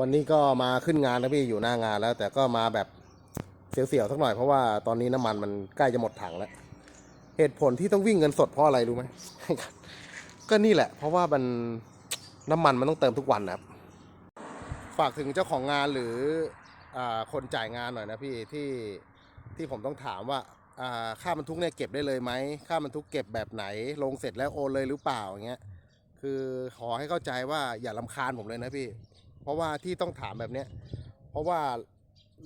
วันนี้ก็มาขึ้นงานแล้วพี่อยู่หน้างานแล้ว แต่ก็มาแบบเสียวๆสักหน่อยเพราะว่าตอนนี้น้ำมันมันใกล้จะหมดถังแล้ว เหตุผลที่ต้องวิ่งเงินสดเพราะอะไรรู้ไหมก็นี่แหละ เพราะว่ามันน้ำมันมันต้องเติมทุกวันนะครับฝากถึงเจ้าของงานหรืออคนจ่ายงานหน่อยนะพี่ที่ที่ผมต้องถามว่าอ่าค่าบรรทุกเนี่ยเก็บได้เลยไหมค่าบรรทุกเก็บแบบไหน ลงเสร็จแล้วโอนเลยหรือเปล่าอย่างเงี้ยคือขอให้เข้าใจว่าอย่าลำคาญผมเลยนะพี่ เพราะว่าที่ต้องถามแบบเนี้ยเพราะว่า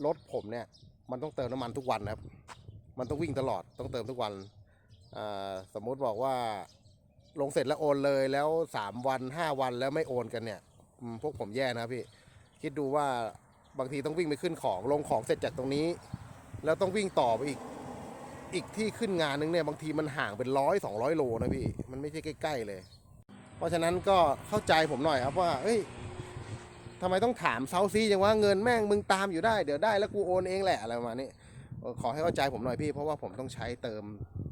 รถผมเนี่ยมันต้องเติมน้ำมันทุกวันครับ มันต้องวิ่งตลอดต้องเติมทุกวันสมมุติบอกว่าลงเสร็จแล้วโอนเลยแล้วสามวันห้าวันแล้วไม่โอนกันเนี่ยพวกผมแย่นะพี่ คิดดูว่าบางทีต้องวิ่งไปขึ้นของลงของเสร็จจากตรงนี้ แล้วต้องวิ่งต่อไปอีกอีกที่ขึ้นงานนึงเนี่ยบางทีมันห่างเป็นร้อยสองร้อยโลนะพี่ มันไม่ใช่ใกล้ ๆ เลย เพราะฉะนั้นก็เข้าใจผมหน่อยครับว่าเอ้ย ทำไมต้องถามเซาซีจังว่าเงินแม่งมึงตามอยู่ได้เดี๋ยวได้แล้วกูโอนเองแหละอะไรประมาณนี้ขอให้เข้าใจผมหน่อยพี่ เพราะว่าผมต้องใช้เติม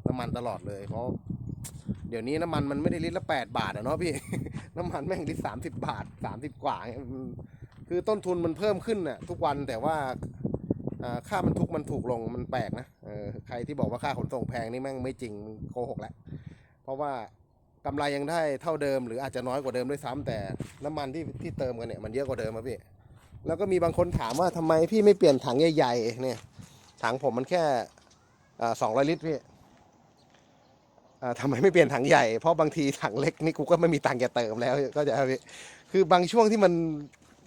น้ำมันตลอดเลยเพราะเดี๋ยวนี้น้ำมันมันไม่ได้ลิตรละแปดบาทอะเนาะพี่ น้ำมันแม่งลิตรสามสิบบาทสามสิบกว่า คือต้นทุนมันเพิ่มขึ้นน่ะทุกวันแต่ว่าค่าบรรทุกมันถูกลงมันแปลกนะเออใครที่บอกว่าค่าขนส่งแพงนี่แม่งไม่จริงโกหกแหละเพราะว่า กำไรยังได้เท่าเดิมหรืออาจจะน้อยกว่าเดิมด้วยซ้ำแต่น้ำมันที่ที่เติมกันเนี่ยมันเยอะกว่าเดิมครับพี่ แล้วก็มีบางคนถามว่าทำไมพี่ไม่เปลี่ยนถังใหญ่ๆเนี่ย ถังผมมันแค่สองร้อยลิตรพี่อ่าทำไมไม่เปลี่ยนถังใหญ่เพราะบางทีถังเล็กนี่กูก็ไม่มีตังค์จะเติมแล้วก็จะพี่คือบางช่วงที่มัน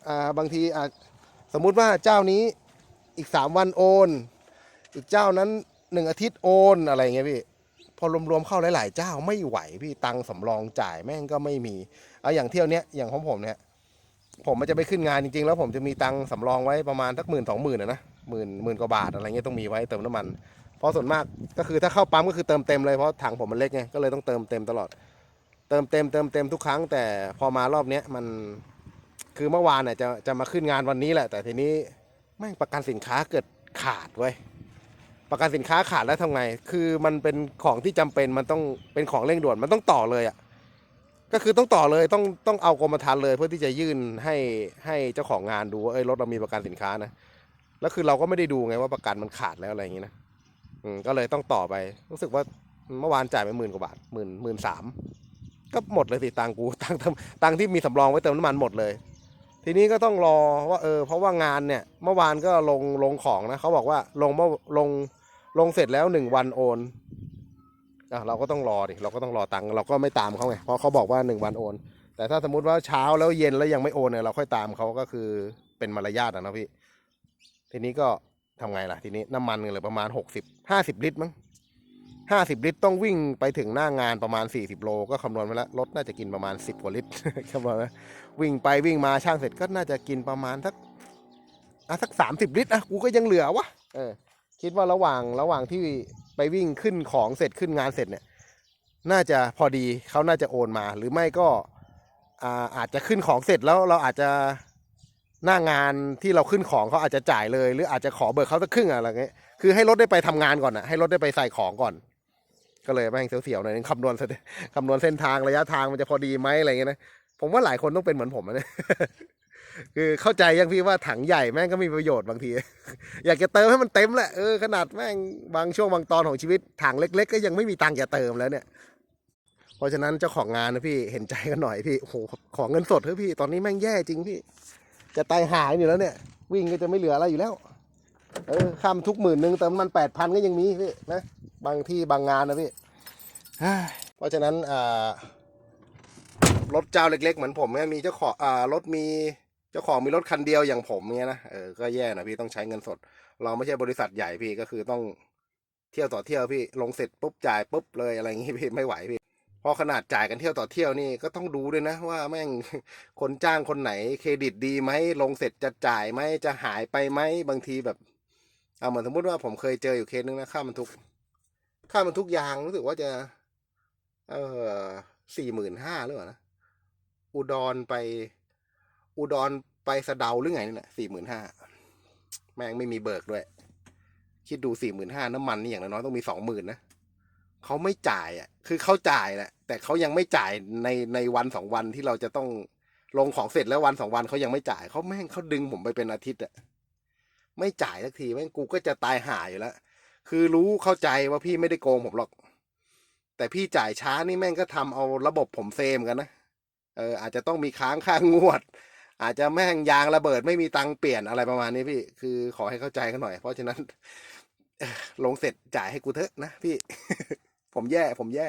อ่าบางทีอ่าสมมุติว่าเจ้านี้อีกสามวันโอน อีกเจ้านั้นหนึ่งอาทิตย์โอนอะไรเงี้ยพี่ พอรวมๆเข้าหลาย ๆ เจ้าไม่ไหวพี่ตังสำรองจ่ายแม่งก็ไม่มีเอาอย่างเที่ยวเนี้ยอย่างของผมเนี่ยผมมันจะไปขึ้นงานจริงๆ แล้วผมจะมีตังสำรองไว้ประมาณสักหมื่นสองหมื่นนะนะหมื่นหมื่นกว่าบาทอะไรเงี้ยต้องมีไว้เติมน้ำมัน เพราะส่วนมากก็คือถ้าเข้าปั๊มก็คือเติมเต็มเลยเพราะถังผมมันเล็กไงก็เลยต้องเติมเต็มตลอด เติมเต็มเติมเต็มทุกครั้ง แต่พอมารอบเนี้ยมันคือเมื่อวานเนี่ยจะจะมาขึ้นงานวันนี้แหละ แต่ทีนี้แม่งประกันสินค้าเกิดขาดเว้ย ประกันสินค้าขาดแล้วทำไง คือมันเป็นของที่จำเป็นมันต้องเป็นของเร่งด่วนมันต้องต่อเลยอะ ก็คือต้องต่อเลยต้องต้องเอากรมธรรม์เลย เพื่อที่จะยื่นให้ให้เจ้าของงานดูว่าเอ้ยรถเรามีประกันสินค้านะ แล้วคือเราก็ไม่ได้ดูไงว่าประกันมันขาดแล้วอะไรอย่างงี้นะ อืมก็เลยต้องต่อไป รู้สึกว่าเมื่อวานจ่ายไปหมื่นกว่าบาทหมื่นหมื่นสามก็หมดเลยสิตังกูตังเติมตังที่มีสำรองไว้เติมน้ำมันหมดเลย ทีนี้ก็ต้องรอว่าเออเพราะว่างานเนี่ยเมื่อวานก็ลงลงของนะเขาบอกว่าลงเมื่อลง ลงเสร็จแล้วหนึ่งวันโอนอะเราก็ต้องรอดิเราก็ต้องรอตังค์เราก็ไม่ตามเขาไงเพราะเขาบอกว่าหนึ่งวันโอน แต่ถ้าสมมติว่าเช้าแล้วเย็นแล้วยังไม่โอนเนี่ยเราค่อยตามเขาก็คือเป็นมารยาทอะนะพี่ ทีนี้ก็ทำไงล่ะ ทีนี้น้ำมันเหลือประมาณหกสิบห้าสิบลิตรมั้งห้าสิบลิตรต้องวิ่งไปถึงหน้างานประมาณสี่สิบโลก็คำนวณไปแล้วรถน่าจะกินประมาณสิบกว่าลิตรคำนวณไว้วิ่งไปวิ่งมาช่างเสร็จก็น่าจะกินประมาณสักอะสักสามสิบลิตรอะกูก็ยังเหลือวะเออ คิดว่าระหว่างระหว่างที่ไปวิ่งขึ้นของเสร็จขึ้นงานเสร็จเนี่ย น่าจะพอดีเขาน่าจะโอนมา หรือไม่ก็อาอาจจะขึ้นของเสร็จแล้วเราอาจจะหน้างานที่เราขึ้นของเขาอาจจะจ่ายเลย หรืออาจจะขอเบิกเขาสักครึ่งอะไรเงี้ยคือให้รถได้ไปทำงานก่อนอะให้รถได้ไปใส่ของก่อน ก็เลยแม่งเสียวๆหน่อยนึงคำนวณคำนวณเส้นทางระยะทางมันจะพอดีไหมอะไรเงี้ยนะผมว่าหลายคนต้องเป็นเหมือนผมนะ คือเข้าใจยังพี่ว่าถังใหญ่แม่งก็มีประโยชน์บางที อยากจะเติมให้มันเต็มแหละเออขนาดแม่งบางช่วงบางตอนของชีวิตถังเล็ก ๆ ก็ยังไม่มีตังค์จะเติมแล้วเนี่ย เพราะฉะนั้นเจ้าของงานนะพี่เห็นใจกันหน่อยพี่โอ้โหขอเงินสดเถอะพี่ตอนนี้แม่งแย่จริงพี่ จะตายหายอยู่แล้วเนี่ย วิ่งก็จะไม่เหลืออะไรอยู่แล้วเออข้ามทุกหมื่นหนึ่งเติมมันแปดพันก็ยังมีพี่นะบางที่บางงานนะพี่เฮ้ยเพราะฉะนั้นอ่ารถเจ้าเล็ก ๆ เหมือนผมเนี่ยมีเจ้าของอ่ารถมี เจ้าของมีรถคันเดียวอย่างผมเงี้ยนะเออก็แย่นะพี่ต้องใช้เงินสด เราไม่ใช่บริษัทใหญ่พี่ก็คือต้องเที่ยวต่อเที่ยวพี่ลงเสร็จปุ๊บจ่ายปุ๊บเลยอะไรอย่างงี้พี่ไม่ไหวพี่พอขนาดจ่ายกันเที่ยวต่อเที่ยวนี่ก็ต้องดูด้วยนะ ว่าแม่งคนจ้างคนไหนเครดิตดีไหมลงเสร็จจะจ่ายไหมจะหายไปไหมบางทีแบบเอาเหมือนสมมติว่าผมเคยเจออยู่เคสนึงนะค่ามันทุกค่ามันทุกยางรู้สึกว่าจะ เออสี่หมื่นห้าหรือเปล่านะอุดรไป อุดรไปสะเดาหรือไงนี่แหละสี่หมื่นห้าแม่งไม่มีเบิกด้วย คิดดูสี่หมื่นห้าน้ำมันนี่อย่างน้อยต้องมีสองหมื่นนะเขาไม่จ่ายอะ คือเขาจ่ายแหละแต่เขายังไม่จ่ายในในวันสองวันที่เราจะต้องลงของเสร็จแล้ววันสองวันเขายังไม่จ่ายเขาแม่งเขาดึงผมไปเป็นอาทิตย์อะไม่จ่ายสักทีแม่งกูก็จะตายห่าอยู่แล้วคือรู้เข้าใจว่าพี่ไม่ได้โกงผมหรอก แต่พี่จ่ายช้านี่แม่งก็ทำเอาระบบผมเซมกันนะเอออาจจะต้องมีค้างค่างวด อาจจะแม่งยางระเบิดไม่มีตังเปลี่ยนอะไรประมาณนี้พี่ คือขอให้เข้าใจกันหน่อย เพราะฉะนั้นลงเสร็จจ่ายให้กูเถอะนะพี่ ผมแย่ผมแย่